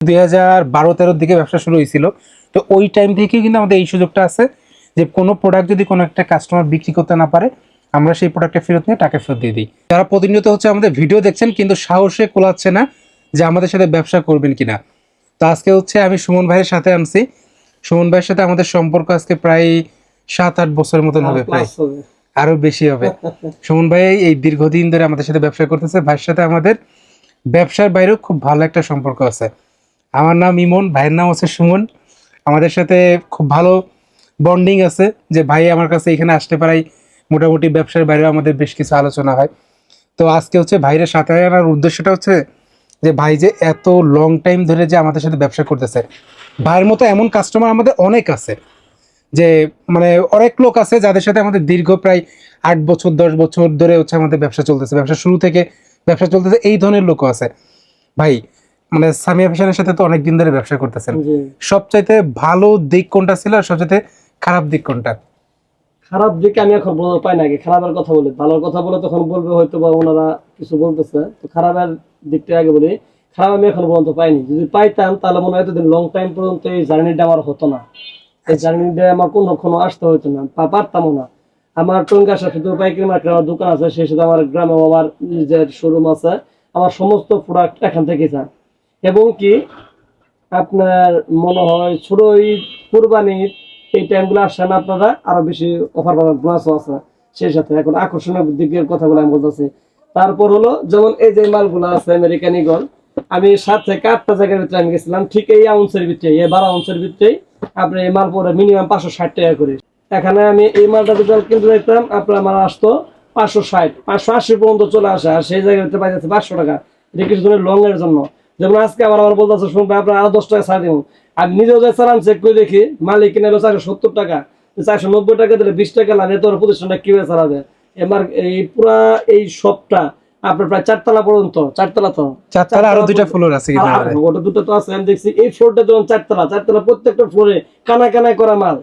দুই হাজার বারো তেরোর দিকে ব্যবসা শুরু হয়েছিল। তো ওই টাইম থেকে কিন্তু আমাদের এই সুযোগটা আছে যে কোনো প্রোডাক্ট যদি কোনো একটা কাস্টমার বিক্রি করতে না পারে আমরা সেই প্রোডাক্টটা ফেরত নিয়ে টাকা ফেরত দিয়ে দিই। যারা প্রতিনিয়ত হচ্ছে আমাদের ভিডিও দেখছেন কিন্তু সাহসে কোলাচ্ছে না যে আমাদের সাথে ব্যবসা করবেন কিনা। তো আজকে হচ্ছে আমি সুমন ভাইয়ের সাথে আনছি। সুমন ভাইয়ের সাথে আমাদের সম্পর্ক আজকে প্রায় সাত আট বছরের মতন হবে প্রায় আরও বেশি হবে। সুমন ভাই এই দীর্ঘদিন ধরে আমাদের সাথে ব্যবসা করতেছে। ভাইয়ের সাথে আমাদের ব্যবসার বাইরেও খুব ভালো একটা সম্পর্ক আছে। আমার নাম ইমন, ভাইয়ের নাম হচ্ছে সুমন। আমাদের সাথে খুব ভালো বন্ডিং আছে যে ভাই আমার কাছে এখানে আসতে পারাই মোটামুটি ব্যবসার বাইরেও আমাদের বেশ কিছু আলোচনা হয়। তো আজকে হচ্ছে ভাইয়ের সাথে আনার উদ্দেশ্যটা হচ্ছে যে ভাই যে এত লং টাইম ধরে যে আমাদের সাথে ব্যবসা করতেছে। ভাইয়ের মতো এমন কাস্টমার আমাদের অনেক আছে যে মানে অনেক লোক আছে যাদের সাথে আমাদের দীর্ঘ প্রায় আট বছর, দশ বছর ধরে হচ্ছে আমাদের ব্যবসা চলতেছে। ব্যবসা শুরু থেকে ব্যবসা চলতেছে, এই ধরনের লোকও আছে। ভাই মানে সামিয়া ফ্যাশনের সাথে তো অনেক দিন ধরে ব্যবসা করতেছেন। সবচাইতে ভালো দিক কোনটা ছিল আর সবচাইতে খারাপ দিক কোনটা? খারাপ দিকে আমি এখন বলতে পাই না খারাপের কথা বলি। ভালোর কথা বলে তখন বলবে হয়তো বা ওনারা কিছু বলতেছে তো খারাপের দিকটা আগে বলি। খারাপ আমি এখন পর্যন্ত পাইনি। যদি পাইতাম তাহলে মনে হয় এতদিন লং টাইম পর্যন্ত এই জার্নিটা আমার হতো না। এই জার্নিটা আমার কোনো কোনো আসতে হতো না বা পারতামও না। আমার টঙ্গাসা শুধু পাইকারি মার্কেট আমার দোকান আছে সেই সাথে আমার গ্রামে আমার নিজের শোরুম আছে। আমার সমস্ত প্রোডাক্ট এখান থেকে যায়। এবং কি আপনার মনে হয় ছোট ঈদ কুরবানি এই টাইমগুলো আসেন আপনারা? আরও বেশি অফার পাবেন বোনাসও আছে। সেই সাথে এখন আকর্ষণীয় দিকের কথাগুলো আমি বলতেছি। তারপর হলো, যেমন এই যে মালগুলো আছে আমেরিকান ইগল আমি সাত থেকে আটটা জায়গার ভিতরে আমি গেছিলাম, ঠিক এই আউন্সের ভিতরে এই বারো আউন্সের ভিতরে আপনি এই মাল পরে মিনিমাম পাঁচশো ষাট টাকা করে। এখানে আমি এই মালটা টোটাল কিনতে যাইতাম, আপনার মাল আসতো পাঁচশো ষাট, পাঁচশো আশি পর্যন্ত চলে আসে, আর সেই জায়গায় ভিতরে পাই যাচ্ছে পাঁচশো টাকা। এটা কিছু ধরনের লং এর জন্য। যেমন আজকে আবার আমার বলতেছে শুনবে আপনার আরও দশ টাকা ছাড় দিব। আর নিজেও যাই চালান চেক করে দেখি মালিক কিনে চারশো সত্তর টাকা। চারশো নব্বই টাকা দিলে বিশ টাকা লাগে তোর প্রতিষ্ঠানটা কীভাবে চালাবে এবার এই পুরা এই শপটা আপনার প্রায় চারতলা পর্যন্ত চারতলা তো। চারতলা আরও দুইটা ফ্লোর আছে। ওটা দুটো তো আছে আমি দেখছি এই ফ্লোরটা যেমন চারতলা। চারতলা প্রত্যেকটা ফ্লোরে কানা কানায় করা মাল।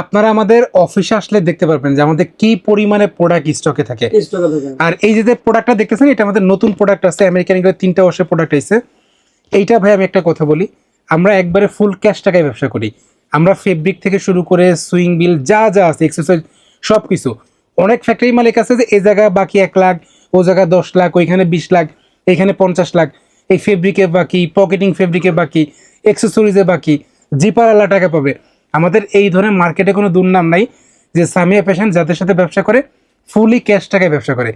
আপনারা আমাদের অফিসে আসলে দেখতে পারবেন যে আমাদের কি পরিমাণে প্রোডাক্ট স্টকে থাকে। আর এই যে প্রোডাক্টটা দেখতেছেন এটা আমাদের নতুন প্রোডাক্ট আছে আমেরিকান তিনটা বর্ষের প্রোডাক্ট আছে। এইটা ভাই আমি একটা কথা বলি আমরা একবারে ফুল ক্যাশ টাকায় ব্যবসা করি। আমরা ফেব্রিক থেকে শুরু করে সুইং বিল যা যা আছে এক্সারসাইজ সব কিছু অনেক ফ্যাক্টরি মালিক আছে যে এই জায়গা বাকি এক লাখ ও জায়গা দশ লাখ ওইখানে বিশ লাখ এখানে পঞ্চাশ লাখ। এই ফেব্রিকে বাকি পকেটিং ফেব্রিকে বাকি এক্সেসরিজে বাকি। জিপার আল্লাহ টাকা পাবে। আমাদের এই ধরনের মার্কেটে কোনো দুর্নাম নাই যে সামিয়া পেশেন্ট যাদের সাথে ব্যবসা করে ফুলি ক্যাশ টাকায় ব্যবসা করে।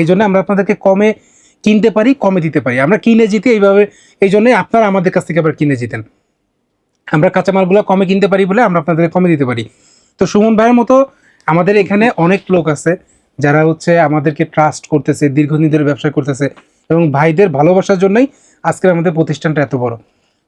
এই জন্য আমরা আপনাদেরকে কমে কিনতে পারি, কমে দিতে পারি। আমরা কিনে জিতে এইভাবে, এই জন্যই আপনারা আমাদের কাছ থেকে আবার কিনে জিতেন। আমরা কাঁচামালগুলো কমে কিনতে পারি বলে আমরা আপনাদের কমে দিতে পারি। তো সুমন ভাইয়ের মতো আমাদের এখানে অনেক লোক আছে, যারা হচ্ছে আমাদেরকে ট্রাস্ট করতেছে, দীর্ঘদিন ধরে ব্যবসা করতেছে এবং ভাইদের ভালোবাসার জন্যই আজকের আমাদের প্রতিষ্ঠানটা এত বড়।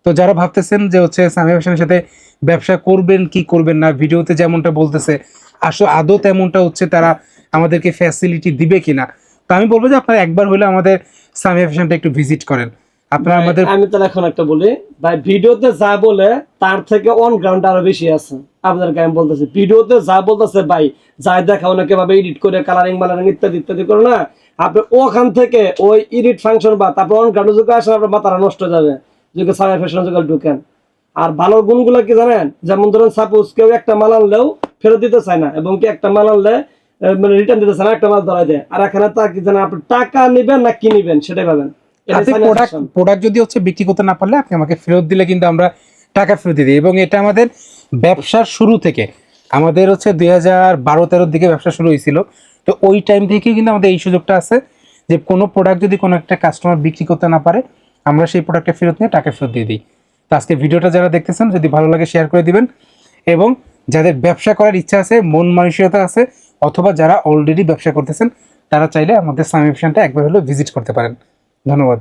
তো যারা ভাবতেছেন যে হচ্ছে সামিয়া হোসেনের সাথে ব্যবসা করবেন কি করবেন না ভিডিওতে যেমনটা বলতেছে আসলে আদৌ তেমনটা হচ্ছে তারা আমাদেরকে ফ্যাসিলিটি দিবে কিনা। তো আমি বলব যে আপনারা একবার হলে আমাদের সামিয়া ফ্যাশনটা একটু ভিজিট করেন। আপনারা আমাদের আমি তাহলে এখন একটা বলি। ভাই ভিডিওতে যা বলে তার থেকে অন গ্রাউন্ড আরও বেশি আছে। আপনাদেরকে আমি বলতেছি ভিডিওতে যা বলতেছে ভাই যাই দেখা অনেকে ভাবে এডিট করে কালারিং মালারিং ইত্যাদি ইত্যাদি করে না। আপনি ওখান থেকে ওই এডিট ফাংশন বা তারপর অন গ্রাউন্ড যুগে আসেন আপনার মাথাটা নষ্ট হয়ে যাবে। যদি সামনে ফ্যাশন যুগে ঢুকেন। আর ভালো গুণগুলো কি জানেন? যেমন ধরেন সাপোজ কেউ একটা মাল আনলেও ফেরত দিতে চায় না এবং কি একটা মাল আনলে মানে রিটার্ন দিতে চায় না একটা মাল ধরাই দেয়। আর এখানে তা কি জানেন আপনি টাকা নিবেন না কি নিবেন সেটাই প্রোডাক্ট প্রোডাক্ট যদি হচ্ছে বিক্রি করতে না পারলে আপনি আমাকে ফেরত দিলে কিন্তু আমরা টাকা ফেরত দিই। এবং এটা আমাদের ব্যবসার শুরু থেকে। আমাদের হচ্ছে দুই হাজার বারো তেরোর দিকে ব্যবসা শুরু হয়েছিল। তো ওই টাইম থেকে কিন্তু আমাদের এই সুযোগটা আছে যে কোনো প্রোডাক্ট যদি কোনো একটা কাস্টমার বিক্রি করতে না পারে আমরা সেই প্রোডাক্টটা ফেরত নিয়ে টাকা ফেরত দিয়ে দিই। তো আজকে ভিডিওটা যারা দেখতেছেন, যদি ভালো লাগে শেয়ার করে দিবেন। এবং যাদের ব্যবসা করার ইচ্ছা আছে, মন মানসিকতা আছে, অথবা যারা অলরেডি ব্যবসা করতেছেন, তারা চাইলে আমাদের সামি অপশনটা একবার হলেও ভিজিট করতে পারেন। ধন্যবাদ।